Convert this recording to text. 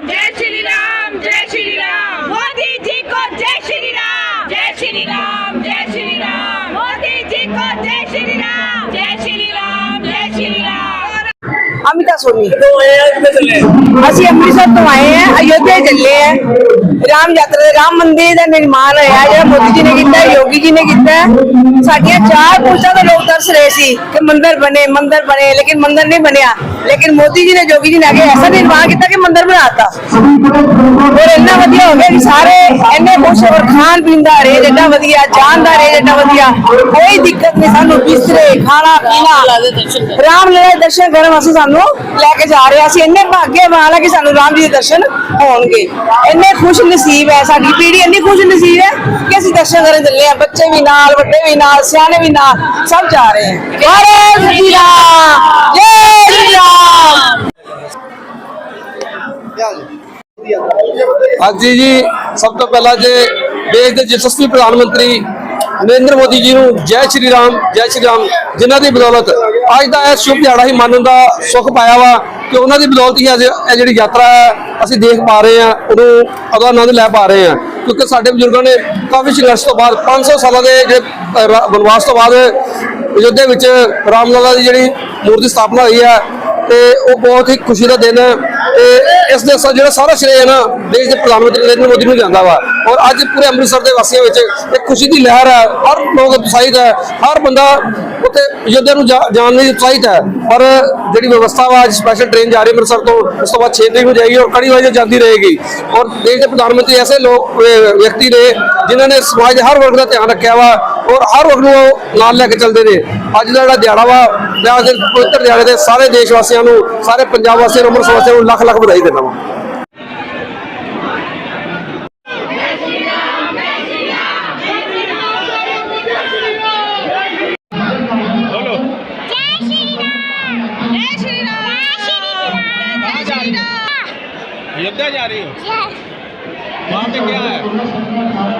जय श्री राम जय श्री राम मोदी जी को जय श्री राम जय श्री राम जय श्री राम मोदी जी को जय श्री राम जय श्री राम जय श्री राम अमिता सोनी ਅਸੀਂ ਅੰਮ੍ਰਿਤਸਰ ਤੋਂ ਆਏ ਆ ਅਯੋਧਿਆ ਚੱਲੇ ਆ ਰਾਮ ਯਾਤਰਾ ਦੇ ਰਾਮ ਮੰਦਿਰ ਦਾ ਨਿਰਮਾਣ ਹੋਇਆ ਜਿਹੜਾ ਮੋਦੀ ਜੀ ਨੇ ਕੀਤਾ ਯੋਗੀ ਜੀ ਨੇ ਕੀਤਾ ਸਾਡੀਆਂ ਚਾਰ ਪੁੱਛਾਂ ਤੋਂ ਲੋਕ ਤਰਸ ਰਹੇ ਸੀ ਕਿ ਮੰਦਿਰ ਬਣੇ ਮੰਦਿਰ ਬਣੇ, ਲੇਕਿਨ ਮੰਦਿਰ ਨਹੀਂ ਬਣਿਆ। ਲੇਕਿਨ ਮੋਦੀ ਜੀ ਨੇ ਯੋਗੀ ਜੀ ਨੇ ਅੱਗੇ ਐਸਾ ਨਿਰਮਾਣ ਕੀਤਾ ਕਿ ਮੰਦਿਰ ਬਣਾਤਾ। ਔਰ ਇੰਨਾ ਵਧੀਆ ਹੋ ਗਿਆ ਕਿ ਸਾਰੇ ਇੰਨੇ ਖੁਸ਼ ਔਰ ਖਾਣ ਪੀਣ ਦਾ ਰੇਜ ਏਡਾ ਵਧੀਆ, ਜਾਣ ਦਾ ਰੇਜ ਏਡਾ ਵਧੀਆ। ਕੋਈ ਦਿੱਕਤ ਨਹੀਂ, ਸਾਨੂੰ ਬਿਸਤਰੇ, ਖਾਣਾ, ਪੀਣਾ, ਰਾਮ ਲੀਲਾ ਦਰਸ਼ਨ ਕਰਨ ਵਾਸਤੇ ਸਾਨੂੰ ਲੈ ਕੇ ਜਾ ਰਹੇ ਅਸੀਂ ਇੰਨੇ ਭਾਗਿਆਵਾਨ ਆ ਕਿ ਸਾਨੂੰ ਰਾਮ ਜੀ ਦੇ ਦਰਸ਼ਨ ਹੋਣਗੇ। ਇੰਨੇ ਖੁਸ਼ ਨਸੀਬ ਹੈ ਸਾਡੀ ਪੀੜ੍ਹੀ, ਇੰਨੀ ਖੁਸ਼ ਨਸੀਬ ਹੈ ਕਿ ਅਸੀਂ ਦਰਸ਼ਨ ਕਰਨ ਚੱਲੇ ਆ। ਬੱਚੇ ਵੀ ਨਾਲ, ਵੱਡੇ ਵੀ ਨਾਲ, ਸਿਆਣੇ ਵੀ ਨਾਲ ਸਭ ਜਾ ਰਹੇ ਹੈ ਜੈ ਸ਼੍ਰੀ ਰਾਮ ਜੈ ਸ਼੍ਰੀ ਰਾਮ ਹਾਂਜੀ ਜੀ ਸਭ ਤੋਂ ਪਹਿਲਾਂ ਜੇ ਦੇਸ਼ ਦੇ ਯਸ਼ਸਵੀ ਪ੍ਰਧਾਨ ਮੰਤਰੀ ਨਰਿੰਦਰ ਮੋਦੀ ਜੀ ਨੂੰ ਜੈ ਸ਼੍ਰੀ ਰਾਮ ਜੈ ਸ਼੍ਰੀ ਰਾਮ ਜਿਨ੍ਹਾਂ ਦੀ ਬਦੌਲਤ ਅੱਜ ਦਾ ਇਹ ਸ਼ੁਭ ਦਿਹਾੜਾ ਹੀ ਮਨ ਦਾ ਸੁੱਖ ਪਾਇਆ ਵਾ ਕਿ ਉਹਨਾਂ ਦੀ ਬਦੌਲਤ ਹੀ ਅੱਜ ਇਹ ਜਿਹੜੀ ਯਾਤਰਾ ਹੈ ਅਸੀਂ ਦੇਖ ਪਾ ਰਹੇ ਹਾਂ ਉਹਨੂੰ ਉਹਦਾ ਆਨੰਦ ਲੈ ਪਾ ਰਹੇ ਹਾਂ। ਕਿਉਂਕਿ ਸਾਡੇ ਬਜ਼ੁਰਗਾਂ ਨੇ ਕਾਫੀ ਸੰਘਰਸ਼ ਤੋਂ ਬਾਅਦ 500 ਸਾਲਾਂ ਦੇ ਜਿਹੜੇ ਅ, ਵਨਵਾਸ ਤੋਂ ਬਾਅਦ ਅਯੋਧਿਆ ਵਿੱਚ ਰਾਮਲਲਾ ਦੀ ਜਿਹੜੀ ਮੂਰਤੀ ਸਥਾਪਨਾ ਹੋਈ ਹੈ ਤੇ ਉਹ ਬਹੁਤ ਹੀ ਖੁਸ਼ੀ ਦਾ ਦਿਨ ਹੈ ਤੇ ਇਸ ਦੇ ਸ- ਜਿਹੜਾ ਸਾਰਾ ਸ਼੍ਰੇਅ ਹੈ ਨਾ, ਦੇਸ਼ ਦੇ ਪ੍ਰਧਾਨ ਮੰਤਰੀ ਨਰਿੰਦਰ ਮੋਦੀ ਨੂੰ ਜਾਂਦਾ ਵਾ। ਔਰ ਅੱਜ ਪੂਰੇ ਅੰਮ੍ਰਿਤਸਰ ਦੇ ਵਾਸੀਆਂ ਵਿੱਚ ਇੱਕ ਖੁਸ਼ੀ ਦੀ ਲਹਿਰ ਹੈ। ਹਰ ਲੋਕ ਉਤਸ਼ਾਹਿਤ ਹੈ। ਹਰ ਬੰਦਾ ਉੱਥੇ ਯੋਧਿਆ ਨੂੰ ਜਾ- ਜਾਣ ਲਈ ਉਤਸ਼ਾਹਿਤ ਹੈ। ਪਰ ਜਿਹੜੀ ਵਿਵਸਥਾ ਵਾ, ਅੱਜ ਸਪੈਸ਼ਲ ਟ੍ਰੇਨ ਜਾ ਰਹੀ ਅੰਮ੍ਰਿਤਸਰ ਤੋਂ, ਉਸ ਤੋਂ ਬਾਅਦ 6 ਤਰੀਕ ਨੂੰ ਜਾਏਗੀ ਔਰ ਕੜੀ ਵਾਈਜ਼ ਜਾਂਦੀ ਰਹੇਗੀ। ਔਰ ਦੇਸ਼ ਦੇ ਪ੍ਰਧਾਨ ਮੰਤਰੀ ਐਸੇ ਲੋਕ ਵਿਅਕਤੀ ਨੇ ਜਿਨ੍ਹਾਂ ਨੇ ਸਮਾਜ ਦੇ ਹਰ ਵਰਗ ਦਾ ਧਿਆਨ ਰੱਖਿਆ ਵਾ। ਔਰ ਹਰ ਵਰਗ ਨੂੰ ਉਹ ਨਾਲ ਲੈ ਕੇ ਚੱਲਦੇ ਨੇ ਅੱਜ ਦਾ ਜਿਹੜਾ ਦਿਹਾੜਾ ਵਾ ਮੈਂ ਅੱਜ ਦੇ ਪਵਿੱਤਰ ਦਿਹਾੜੇ ਦੇ ਸਾਰੇ ਦੇਸ਼ ਵਾਸੀਆਂ ਨੂੰ ਸਾਰੇ ਪੰਜਾਬ ਵਾਸੀਆਂ ਨੂੰ ਅੰਮ੍ਰਿਤਸਰ ਵਾਸੀਆਂ ਨੂੰ ਲੱਖ ਲੱਖ ਵਧਾਈ ਦਿੰਦਾ ਵਾਂ जय श्री राम जय श्री राम जय श्री राम अयोध्या जा रही हो जय वहाँ पे क्या है राम जी हैं